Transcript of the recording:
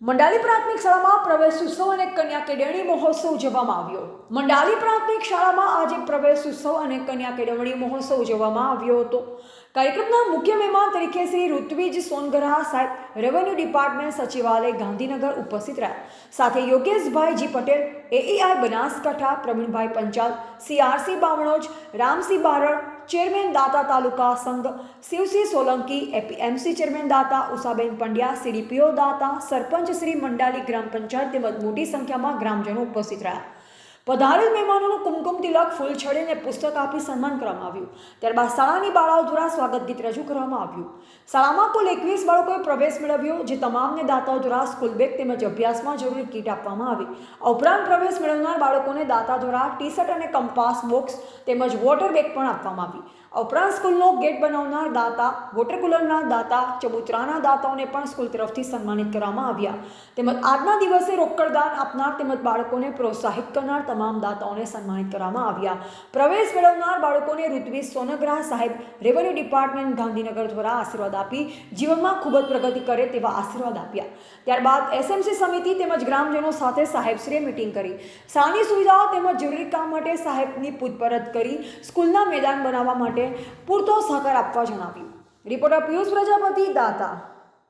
મંડાલી પ્રાથમિક શાળામાં પ્રવેશ ઉત્સવ અને કન્યા કેળવણી મહોત્સવ ઉજવવામાં આવ્યો. મંડાલી પ્રાથમિક શાળામાં આજે પ્રવેશ ઉત્સવ અને કન્યા કેળવણી મહોત્સવ ઉજવવામાં આવ્યો હતો. કાર્યક્રમના મુખ્ય મહેમાન તરીકે શ્રી ઋત્વિજ સોનગરા સાહેબ રેવન્યુ ડિપાર્ટમેન્ટ સચિવાલય ગાંધીનગર ઉપસ્થિત રહ્યા. સાથે Yogeshbhai G Patel AEI Banaskantha, Pravinbhai Panchal CRC Bavanoj, Ramsinh Barad chairman Data તાલુકા સંઘ Shivsinh Solanki, APMC chairman Data Ushaben Pandya, CDPO Data, sarpanch Shri Mandali Gram Panchayat તેમજ મોટી સંખ્યામાં ગ્રામજનો ઉપસ્થિત રહ્યા. પધારેલ મહેમાનોનું કુમકુમ તિલક ફૂલ છડીને પુસ્તક આપી સન્માન કરવામાં આવ્યું. ત્યારબાદ શાળાની બાળાઓ દ્વારા સ્વાગત ગીત રજૂ કરવામાં આવ્યું. શાળામાં કુલ એકવીસ બાળકોએ પ્રવેશ મેળવ્યો, જે તમામને દાતાઓ દ્વારા સ્કૂલ બેગ તેમજ અભ્યાસમાં જરૂરી કીટ આપવામાં આવી. ઉપરાંત પ્રવેશ મેળવનાર બાળકોને દાતા દ્વારા ટી શર્ટ અને કંપાસ, બોક્સ તેમજ વોટર બેગ પણ આપવામાં આવી. ઉપરાંત સ્કૂલનો ગેટ બનાવનાર દાતા, વોટર કુલરના દાતા, ચબુતરાના દાતાઓને પણ સ્કૂલ તરફથી સન્માનિત કરવામાં આવ્યા. તેમજ આજના દિવસે રોકડદાન આપનાર તેમજ બાળકોને પ્રોત્સાહિત કરનાર તમામ દાતાઓને સન્માનિત કરવામાં આવ્યા. પ્રવેશ મેળવનાર બાળકોને ઋત્વી સોનગ્રહ સાહેબ રેવન્યુ ડિપાર્ટમેન્ટ ગાંધીનગર દ્વારા આશીર્વાદ આપી, જીવનમાં ખૂબ જ પ્રગતિ કરે તેવા આશીર્વાદ આપ્યા. ત્યારબાદ એસએમસી સમિતિ તેમજ ગ્રામજનો સાથે સાહેબશ્રીએ મિટિંગ કરી. સાની સુવિધાઓ તેમજ જરૂરી કામ માટે સાહેબની પૂછપરછ કરી, સ્કૂલના મેદાન બનાવવા માટે પૂરતો સહકાર આપવા જણાવ્યું. રિપોર્ટર પિયુષ પ્રજાપતિ, દાતા.